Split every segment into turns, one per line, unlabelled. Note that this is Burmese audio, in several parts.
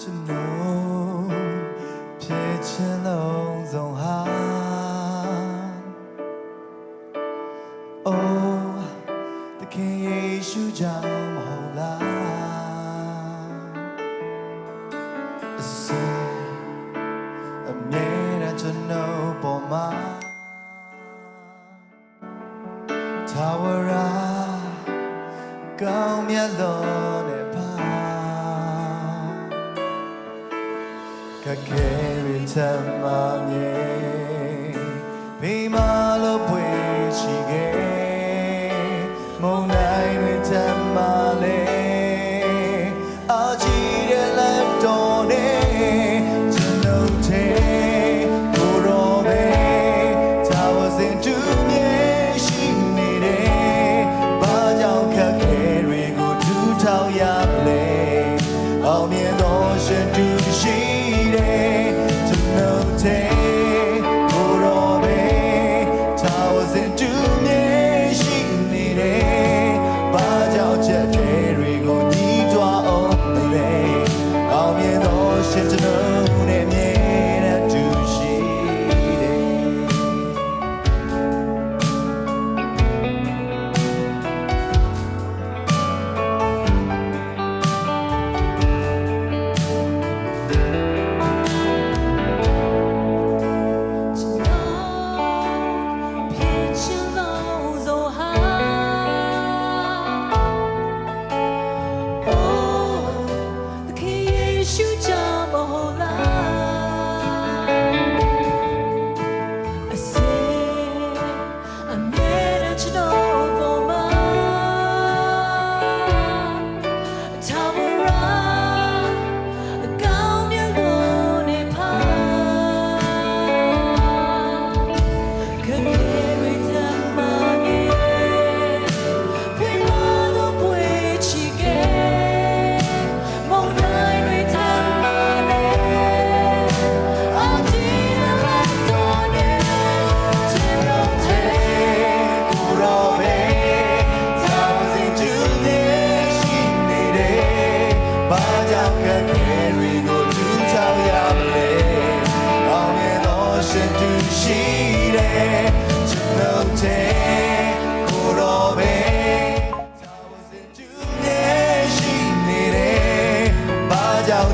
ကျွန်တော်ဖြစ်ချင်လုံးဆုံးဟာ Oh တခင်ယေရှုကြောင့်မဟုတ်လားအစအမြဲတမ်းကျွန်တော်ပေါ်မှာ Tower ကောင်းမြတ်လို့နဲ့ ခက်ခဲရချမ်းမမြေမိမ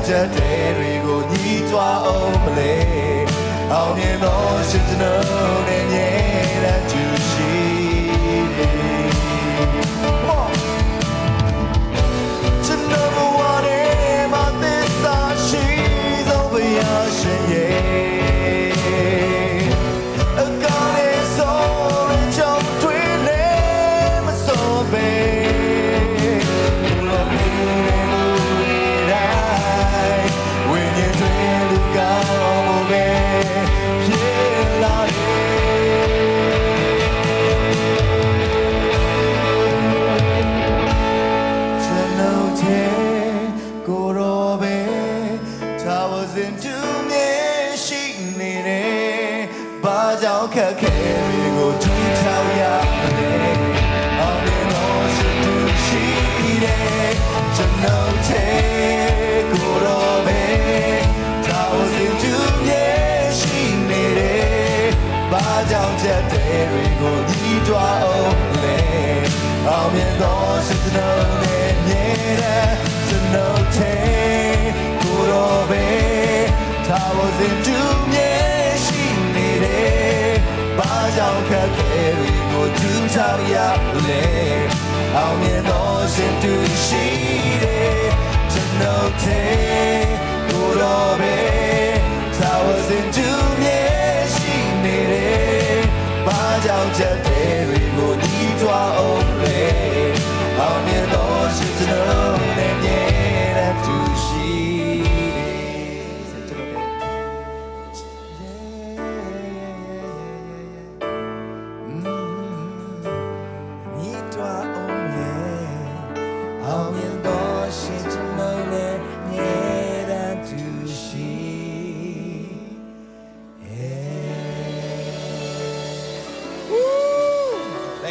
ချက်တွေကိုညီးတွားအောင်မလဲအောင်မြင်သောရှင်ကျွန်တော်နဲ့မြဲတမ်းသူရှိတ Towers into မြေရှိနေတယ်ဘာကြောင့်ခက်ခဲတွေကိုထူထောင်ရမလဲအောင်မြင်လို့ရှိသူရှိတယ်ကျွန်တော်တဲ့ကိုရောပဲ Towers into မြေရှိနေတယ်ဘာကြောင့်ချက်တွေကိုညီးတွားအောင်လဲ Towers into မြေရှိနေတယ်ဘာကြောင့်ခက်ခဲတွေကိုဒူးချရလဲအောင်မြင်တော့ရှင်သူရှိတယ်ကျွန်တော်တဲ့ကိုရောပဲ Towers into မြေရှိနေတယ်ဘာကြောင့်ချက်တွေကိုညီးတွားအောင်လဲအောင်မြင်တော့ရှင်ကျွန်တော်